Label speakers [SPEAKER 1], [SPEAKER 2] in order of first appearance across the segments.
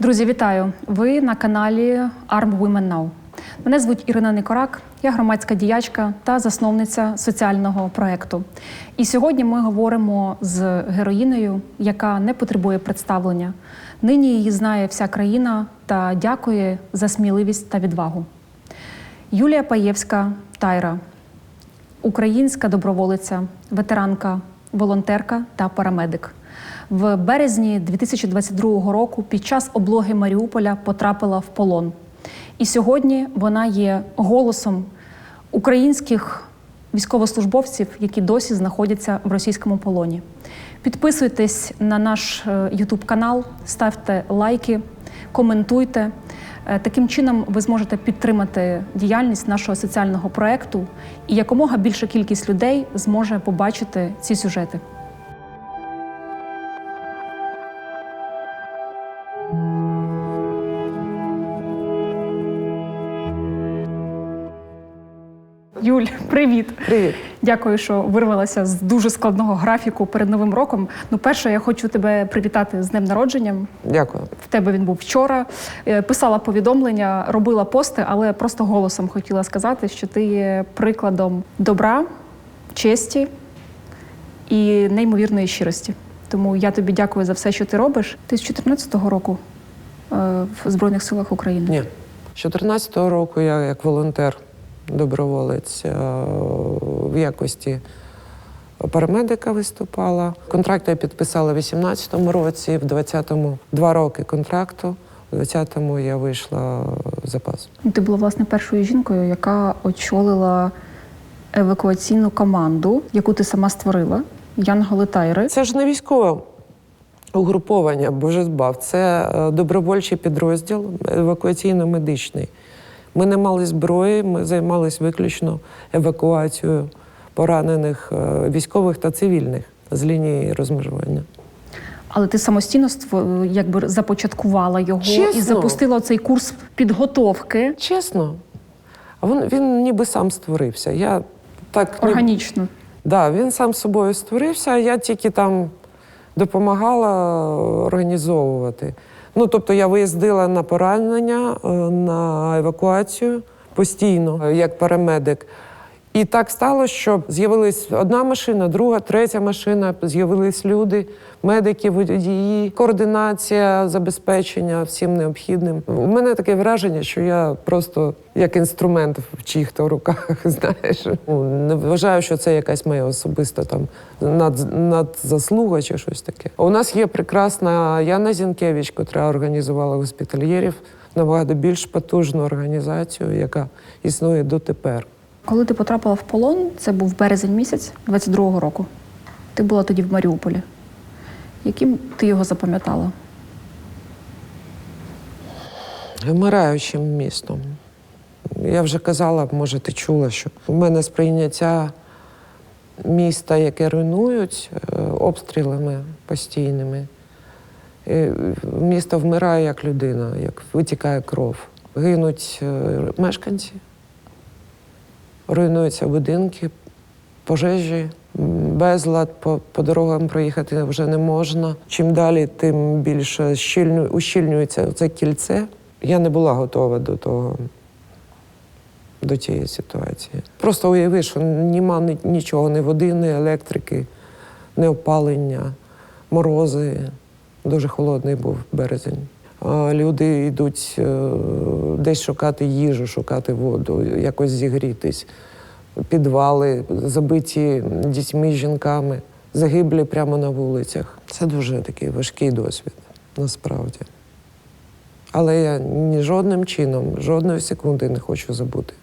[SPEAKER 1] Друзі, вітаю! Ви на каналі Arm Women Now. Мене звуть Ірина Никорак, я громадська діячка та засновниця соціального проєкту. І сьогодні ми говоримо з героїнею, яка не потребує представлення. Нині її знає вся країна та дякує за сміливість та відвагу. Юлія Паєвська Тайра, українська доброволиця, ветеранка, волонтерка та парамедик. В березні 2022 року під час облоги Маріуполя потрапила в полон. І сьогодні вона є голосом українських військовослужбовців, які досі знаходяться в російському полоні. Підписуйтесь на наш YouTube канал, ставте лайки, коментуйте. Е, Таким чином ви зможете підтримати діяльність нашого соціального проекту, і якомога більша кількість людей зможе побачити ці сюжети. Юль, привіт!
[SPEAKER 2] Привіт.
[SPEAKER 1] Дякую, що вирвалася з дуже складного графіку перед новим роком. Ну, перше, я хочу тебе привітати з днем народженням.
[SPEAKER 2] Дякую.
[SPEAKER 1] В тебе він був вчора. Е, Писала повідомлення, робила пости, але просто голосом хотіла сказати, що ти є прикладом добра, честі і неймовірної щирості. Тому я тобі дякую за все, що ти робиш. Ти з 14-го року е, в Збройних силах України.
[SPEAKER 2] Ні. З 14-го року я як волонтер, доброволець е, в якості парамедика виступала. Контракт я підписала в 18-му році, в 20-му два роки контракту. В 20-му я вийшла в запас.
[SPEAKER 1] Ти була власне першою жінкою, яка очолила евакуаційну команду, яку ти сама створила. Янголи Тайри.
[SPEAKER 2] Це ж не військове угруповання, боже збав. Це е, добровольчий підрозділ евакуаційно-медичний. Ми не мали зброї, ми займалися виключно евакуацією поранених е, військових та цивільних з лінії розмежування.
[SPEAKER 1] Але ти самостійно якби започаткувала його і запустила цей курс підготовки
[SPEAKER 2] Чесно, а він, він ніби сам створився. Я так ні-
[SPEAKER 1] органічно.
[SPEAKER 2] Да, він сам собою створився, а я тільки там допомагала організовувати. Ну, тобто я виїздила на поранення, е, на евакуацію постійно, е, як парамедик. І так стало, що з'явилась одна машина, друга, третя машина, з'явились люди, медики, водії, координація, забезпечення всім необхідним. У мене таке враження, що я просто як інструмент в чиїх-то руках, знаєш. Ну, Не вважаю, що це якась моя особиста там над, надзаслуга чи щось таке. У нас є прекрасна Яна Зінкевич, котра організувала госпітальєрів набагато більш потужну організацію, яка існує дотепер.
[SPEAKER 1] Коли ти потрапила в полон, це був березень місяць 22-го року. Ти була тоді в Маріуполі. Яким ти його запам'ятала?
[SPEAKER 2] вмираючим містом. Я вже казала, може, ти чула, що у мене сприйняття міста, яке руйнують е, обстрілами постійними. Е, Місто вмирає як людина, як витікає кров. Гинуть е, мешканці, руйнуються будинки, пожежі, безлад по, по дорогам проїхати вже не можна. Чим далі, тим більше щільню, ущільнюється це кільце. Я не була готова до того, до цієї ситуації. Просто уяви, що нема нічого, ні води, ні електрики, ні опалення, морози. Дуже холодний був березень. А Люди йдуть е, десь шукати їжу, шукати воду, якось зігрітись. Підвали забиті дітьми, жінками, загиблі прямо на вулицях. Це дуже такий важкий досвід, насправді. Але я ні жодним чином, жодної секунди не хочу забути.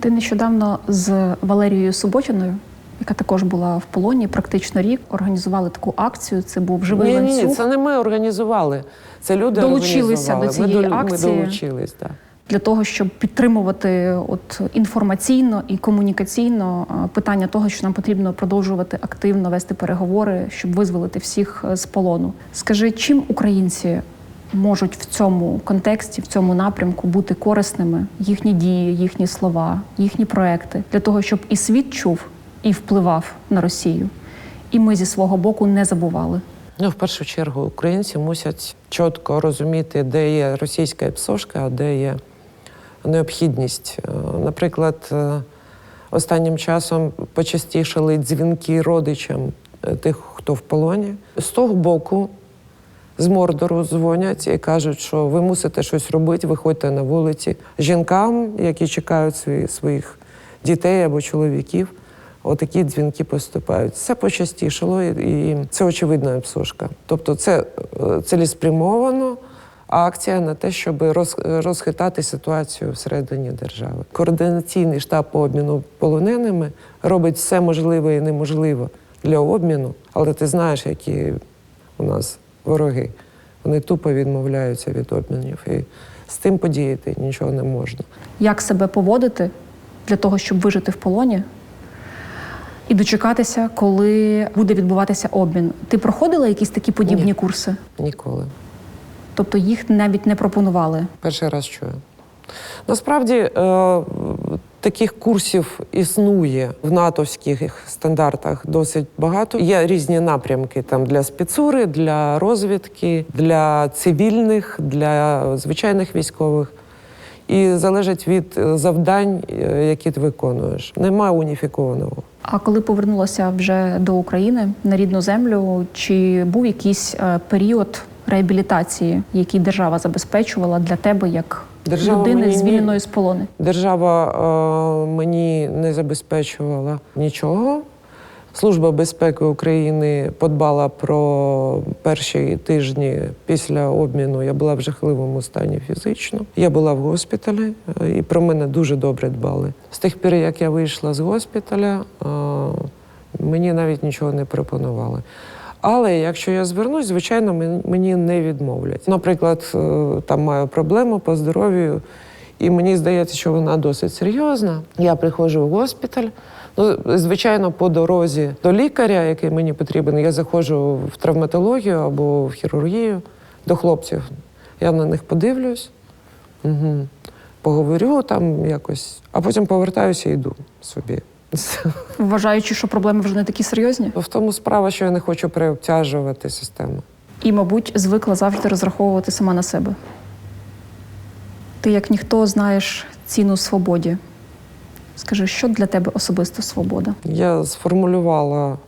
[SPEAKER 1] Ти нещодавно з Валерією Суботіною, яка також була в полоні, практично рік, організували таку акцію. Це був живий
[SPEAKER 2] Ні,
[SPEAKER 1] ланцюг.
[SPEAKER 2] ні, це не ми організували. Це люди
[SPEAKER 1] Долучилися до цієї
[SPEAKER 2] ми,
[SPEAKER 1] акції.
[SPEAKER 2] Ми долучились, так.
[SPEAKER 1] для того, щоб підтримувати от інформаційно і комунікаційно е, питання того, що нам потрібно продовжувати активно вести переговори, щоб визволити всіх е, з полону. Скажи, чим українці можуть в цьому контексті, в цьому напрямку бути корисними? Їхні дії, їхні слова, їхні проекти для того, щоб і світ чув і впливав на Росію, і ми зі свого боку не забували.
[SPEAKER 2] Ну, в першу чергу, українці мусять чітко розуміти, де є російська псошка, а де є необхідність. Е, Наприклад, е, останнім часом почастішали дзвінки родичам е, тих, хто в полоні. З того боку, з Мордору дзвонять і кажуть, що ви мусите щось робити, виходьте на вулиці. Жінкам, які чекають своїх дітей або чоловіків, отакі дзвінки поступають. Це почастішало, і, це очевидна псошка. Тобто, це е, цілеспрямовано акція на те, щоб розхитати ситуацію всередині держави. Координаційний штаб по обміну полоненими робить все можливе і неможливе для обміну, але ти знаєш, які у нас вороги. Вони тупо відмовляються від обмінів. І з тим подіяти нічого не можна.
[SPEAKER 1] Як себе поводити для того, щоб вижити в полоні і дочекатися, коли буде відбуватися обмін? Ти проходила якісь такі подібні
[SPEAKER 2] Ні.
[SPEAKER 1] курси?
[SPEAKER 2] Ніколи.
[SPEAKER 1] Тобто їх навіть не пропонували.
[SPEAKER 2] Перший раз чую. Насправді е, таких курсів існує в натовських стандартах досить багато. Є різні напрямки там для спецури, для розвідки, для цивільних, для звичайних військових. І залежить від е, завдань, е, які ти виконуєш. Нема уніфікованого.
[SPEAKER 1] А коли повернулася вже до України на рідну землю, чи був якийсь е, період реабілітації, який держава забезпечувала для тебе як
[SPEAKER 2] Держава
[SPEAKER 1] людини,
[SPEAKER 2] мені ні-
[SPEAKER 1] звільненої з полону?
[SPEAKER 2] Держава е, мені не забезпечувала нічого. Служба безпеки України подбала про перші тижні після обміну. Я була в жахливому стані фізично. Я була в госпіталі, е, і про мене дуже добре дбали. З тих пір, як я вийшла з госпіталя, е, мені навіть нічого не пропонували. Але якщо я звернусь, звичайно, мені не відмовлять. Наприклад, е, там маю проблему по здоров'ю, і мені здається, що вона досить серйозна. Я приходжу в госпіталь. Ну, звичайно, по дорозі до лікаря, який мені потрібен, я заходжу в травматологію або в хірургію до хлопців. Я на них подивлюсь, угу. поговорю там якось, а потім повертаюся і йду собі.
[SPEAKER 1] Вважаючи, що проблеми вже не такі серйозні,
[SPEAKER 2] В тому справа, що я не хочу переобтяжувати систему.
[SPEAKER 1] і, мабуть, звикла завжди розраховувати сама на себе. Ти, як ніхто, знаєш ціну свободі. Скажи, що для тебе особисто свобода?
[SPEAKER 2] Я сформулювала,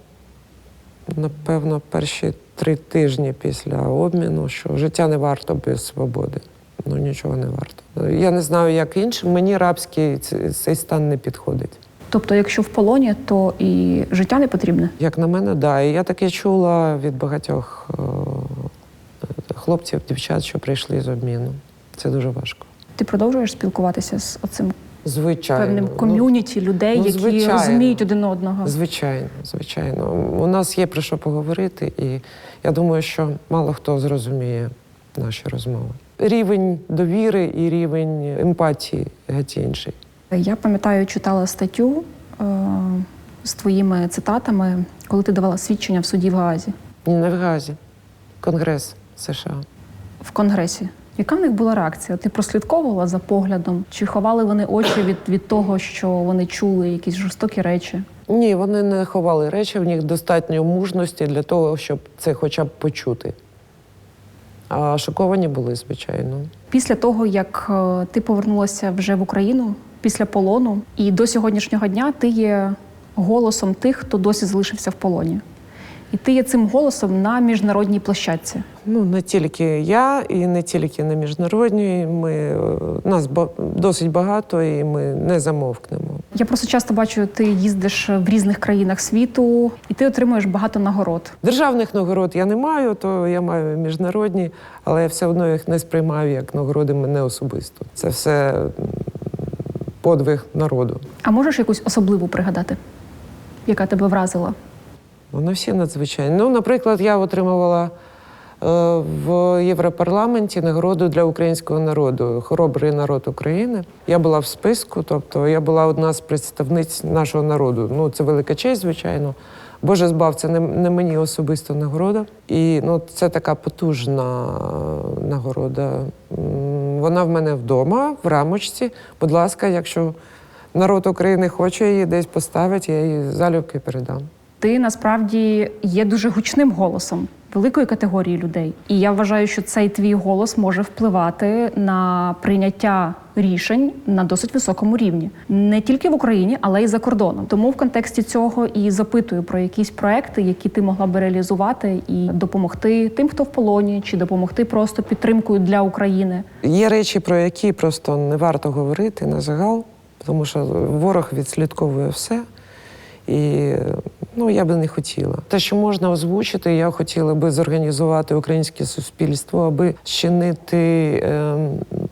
[SPEAKER 2] напевно, перші три тижні після обміну, що життя не варто без свободи. Ну нічого не варто. Я не знаю, як іншим. Мені рабський цей стан не підходить.
[SPEAKER 1] Тобто, якщо в полоні, то і життя не потрібне.
[SPEAKER 2] Як на мене, да. І я таке чула від багатьох е, хлопців, дівчат, що прийшли з обміну. Це дуже важко.
[SPEAKER 1] Ти продовжуєш спілкуватися з оцим
[SPEAKER 2] Звичайно.
[SPEAKER 1] певним
[SPEAKER 2] Ну,
[SPEAKER 1] ком'юніті людей,
[SPEAKER 2] ну,
[SPEAKER 1] які розуміють один одного.
[SPEAKER 2] Звичайно, звичайно. У нас є про що поговорити, і я думаю, що мало хто зрозуміє наші розмови. Рівень довіри і рівень емпатії геть інший.
[SPEAKER 1] Я пам'ятаю, читала статтю е, з твоїми цитатами, коли ти давала свідчення в суді в Гаазі
[SPEAKER 2] Ні, не в Газі, Конгрес США.
[SPEAKER 1] в Конгресі. Яка в них була реакція? Ти прослідковувала за поглядом? Чи ховали вони очі від, від того, що вони чули якісь жорстокі речі?
[SPEAKER 2] Ні, вони не ховали речі, в них достатньо мужності для того, щоб це хоча б почути. А шоковані були, звичайно.
[SPEAKER 1] Після того, як е, ти повернулася вже в Україну після полону, і до сьогоднішнього дня ти є голосом тих, хто досі залишився в полоні. І ти є цим голосом на міжнародній площадці.
[SPEAKER 2] Ну, не тільки я, і не тільки на міжнародній. Ми, е, нас досить багато, і ми не замовкнемо.
[SPEAKER 1] Я просто часто бачу, ти їздиш в різних країнах світу, і ти отримуєш багато нагород.
[SPEAKER 2] Державних нагород я не маю, то я маю міжнародні, але я все одно їх не сприймаю як нагороди мене особисто. Це все подвиг народу.
[SPEAKER 1] А можеш якусь особливу пригадати, яка тебе вразила?
[SPEAKER 2] Вони всі надзвичайні. Ну, наприклад, я отримувала е, в Європарламенті нагороду для українського народу Хоробрий народ України. Я була в списку, тобто я була одна з представниць нашого народу. Ну, це велика честь, звичайно. Боже збав, це не, не мені особисто нагорода. І ну, це така потужна е, нагорода. Вона в мене вдома, в рамочці. Будь ласка, якщо народ України хоче її десь поставити, я її залюбки передам.
[SPEAKER 1] Ти насправді є дуже гучним голосом великої категорії людей. І я вважаю, що цей твій голос може впливати на прийняття рішень на досить високому рівні, не тільки в Україні, але й за кордоном. Тому в контексті цього і запитую про якісь проекти, які ти могла би реалізувати і допомогти тим, хто в полоні, чи допомогти просто підтримкою для України.
[SPEAKER 2] Є речі, про які просто не варто говорити на загал, тому що ворог відслідковує все. І ну, я би не хотіла. Те, що можна озвучити, я хотіла би зорганізувати українське суспільство, аби щинити е,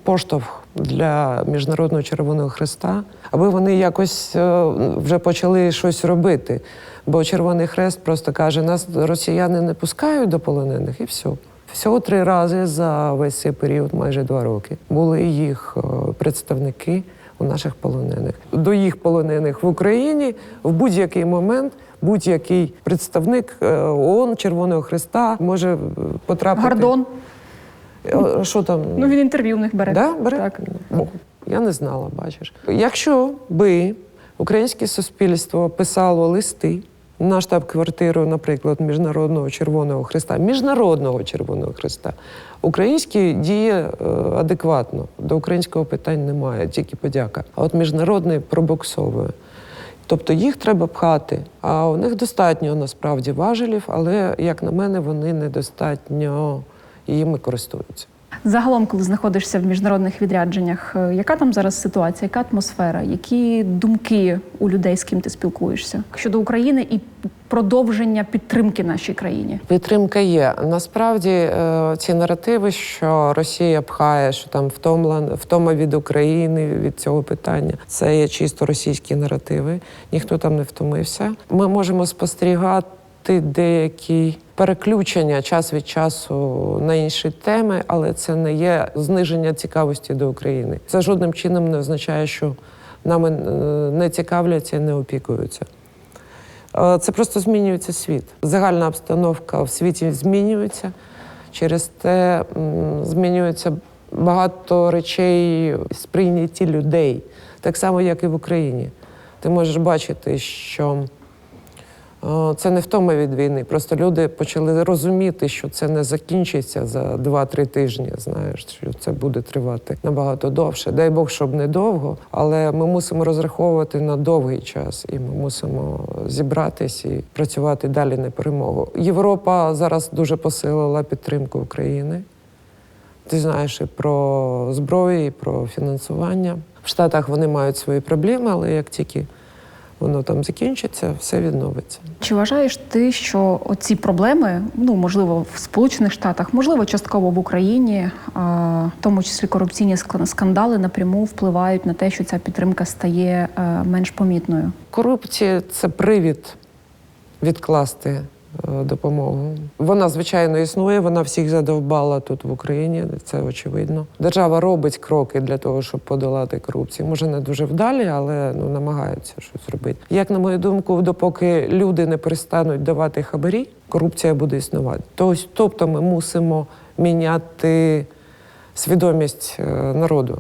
[SPEAKER 2] поштовх для Міжнародного Червоного Хреста, аби вони якось е, вже почали щось робити. Бо Червоний Хрест просто каже, нас росіяни не пускають до полонених, і все. Всього три рази за весь цей період, майже два роки, були їх е, представники у наших полонених. До їх полонених в Україні в будь-який момент будь-який представник е, ООН, Червоного Христа може е, потрапити.
[SPEAKER 1] Гордон,
[SPEAKER 2] Е, Що там?
[SPEAKER 1] ну він інтерв'ю в них бере.
[SPEAKER 2] Да, бере?
[SPEAKER 1] Так.
[SPEAKER 2] О, я не знала, бачиш. Якщо би українське суспільство писало листи на штаб-квартиру, наприклад, Міжнародного Червоного Христа, Міжнародного Червоного Христа, український діє е, адекватно. До українського питань немає, тільки подяка. А от міжнародний пробуксовує. Тобто їх треба пхати. А у них достатньо насправді важелів, але, як на мене, вони недостатньо їми користуються.
[SPEAKER 1] Загалом, коли знаходишся в міжнародних відрядженнях, е, яка там зараз ситуація, яка атмосфера, які думки у людей, з ким ти спілкуєшся щодо України і продовження підтримки нашій країні?
[SPEAKER 2] Підтримка є. Насправді е, ці наративи, що Росія пхає, що там втомла, втома від України від цього питання, це є чисто російські наративи. Ніхто там не втомився. Ми можемо спостерігати деякі переключення час від часу на інші теми, але це не є зниження цікавості до України. Це жодним чином не означає, що нами е, не цікавляться і не опікуються. Е, Це просто змінюється світ. Загальна обстановка в світі змінюється. Через те змінюється багато речей сприйняті людей, так само, як і в Україні. Ти можеш бачити, що це не втома від війни. Просто люди почали розуміти, що це не закінчиться за 2-3 тижні. Знаєш, що це буде тривати набагато довше. Дай Бог, щоб не довго, але ми мусимо розраховувати на довгий час, і ми мусимо зібратись і працювати далі на перемогу. Європа зараз дуже посилила підтримку України. Ти знаєш і про зброю, і про фінансування. В Штатах вони мають свої проблеми, але як тільки воно там закінчиться, все відновиться.
[SPEAKER 1] Чи вважаєш ти, що оці проблеми, ну можливо, в Сполучених Штатах, можливо, частково в Україні, а, в тому числі корупційні ск- скандали напряму впливають на те, що ця підтримка стає е, менш помітною?
[SPEAKER 2] Корупція це привід відкласти допомогу. Вона, звичайно, існує, вона всіх задовбала тут в Україні, це очевидно. Держава робить кроки для того, щоб подолати корупцію. Може, не дуже вдалі, але ну, намагаються щось зробити. Як на мою думку, допоки люди не перестануть давати хабарі, корупція буде існувати. Тобто, тобто ми мусимо міняти свідомість е, народу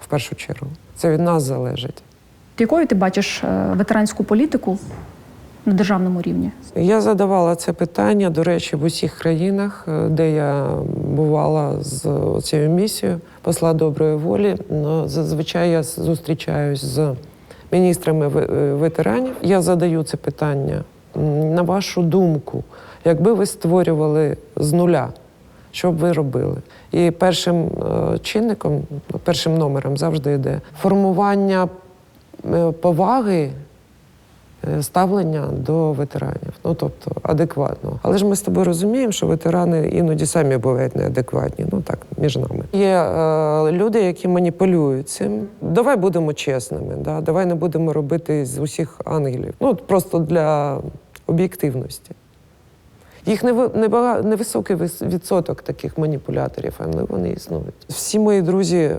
[SPEAKER 2] в першу чергу. Це від нас залежить.
[SPEAKER 1] Якою ти бачиш е, ветеранську політику на державному рівні?
[SPEAKER 2] Я задавала це питання, до речі, в усіх країнах, е, де я бувала з цією місією посла доброї волі. Ну, Зазвичай я зустрічаюсь з міністрами е, ветеранів. Я задаю це питання. На вашу думку, якби ви створювали з нуля, що б ви робили? І першим е, чинником, першим номером завжди йде формування поваги ставлення до ветеранів, ну тобто адекватно. Але ж ми з тобою розуміємо, що ветерани іноді самі бувають неадекватні. Ну так, між нами. Є е, люди, які маніпулюють цим. Давай будемо чесними, да? давай не будемо робити з усіх ангелів. Ну просто для об'єктивності. Їх невисокий відсоток таких маніпуляторів, але вони існують. Всі мої друзі, е,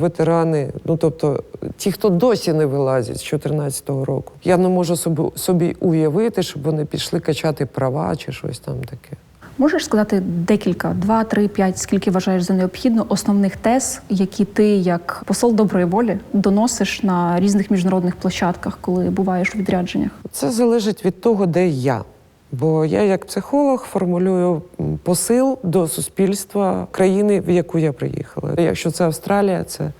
[SPEAKER 2] ветерани, ну тобто ті, хто досі не вилазять з 2014 року, я не можу собі, собі уявити, щоб вони пішли качати права чи щось там таке.
[SPEAKER 1] Можеш сказати декілька, два, три, п'ять, скільки вважаєш за необхідно основних тез, які ти, як посол доброї волі, доносиш на різних міжнародних площадках, коли буваєш у відрядженнях?
[SPEAKER 2] Це залежить від того, де я Бо я, як психолог, формулюю посил до суспільства країни, в яку я приїхала. Якщо це Австралія, це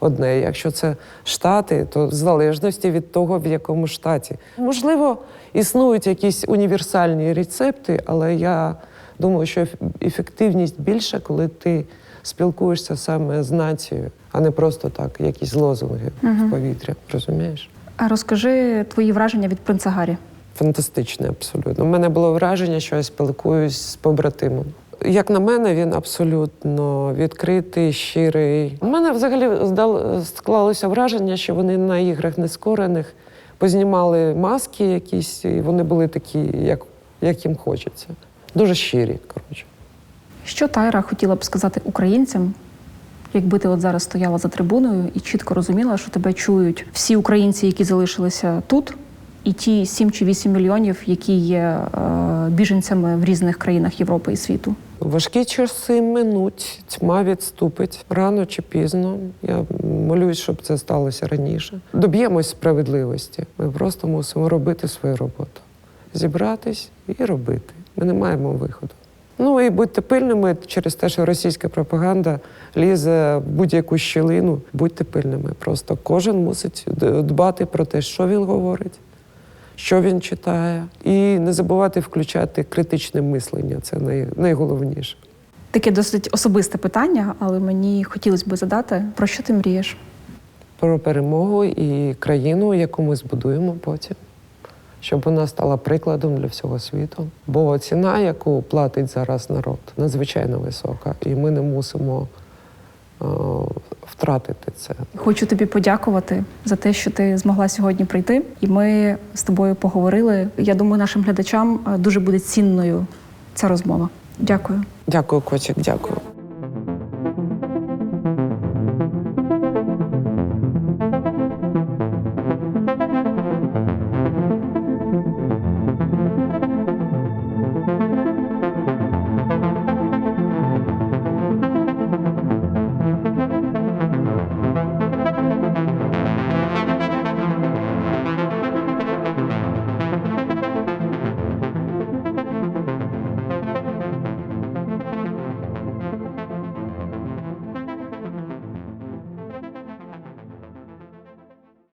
[SPEAKER 2] одне. Якщо це Штати, то в залежності від того, в якому штаті. Можливо, існують якісь універсальні рецепти, але я думаю, що ефективність більша, коли ти спілкуєшся саме з нацією, а не просто так, якісь лозунги в повітря. Розумієш?
[SPEAKER 1] А розкажи твої враження від принца Гаррі.
[SPEAKER 2] Фантастичне, абсолютно. У мене було враження, що я спілкуюсь з побратимом. Як на мене, він абсолютно відкритий, щирий. У мене взагалі склалося враження, що вони на іграх нескорених познімали маски якісь, і вони були такі, як, як їм хочеться. Дуже щирі, коротше.
[SPEAKER 1] Що Тайра хотіла б сказати українцям, якби ти от зараз стояла за трибуною і чітко розуміла, що тебе чують всі українці, які залишилися тут, і ті 7 чи 8 мільйонів, які є е, біженцями в різних країнах Європи і світу.
[SPEAKER 2] Важкі часи минуть, тьма відступить рано чи пізно. Я молюсь, щоб це сталося раніше. Доб'ємось справедливості. Ми просто мусимо робити свою роботу. Зібратись і робити. Ми не маємо виходу. Ну і будьте пильними через те, що російська пропаганда лізе в будь-яку щілину. Будьте пильними. Просто кожен мусить дбати про те, що він говорить, що він читає, і не забувати включати критичне мислення. Це най, найголовніше.
[SPEAKER 1] Таке досить особисте питання, але мені хотілося б задати, про що ти мрієш?
[SPEAKER 2] Про перемогу і країну, яку ми збудуємо потім, щоб вона стала прикладом для всього світу. Бо ціна, яку платить зараз народ, надзвичайно висока, і ми не мусимо втратити це.
[SPEAKER 1] Хочу тобі подякувати за те, що ти змогла сьогодні прийти, і ми з тобою поговорили. Я думаю, нашим глядачам е, дуже буде цінною ця розмова. Дякую.
[SPEAKER 2] Дякую, Котик, дякую.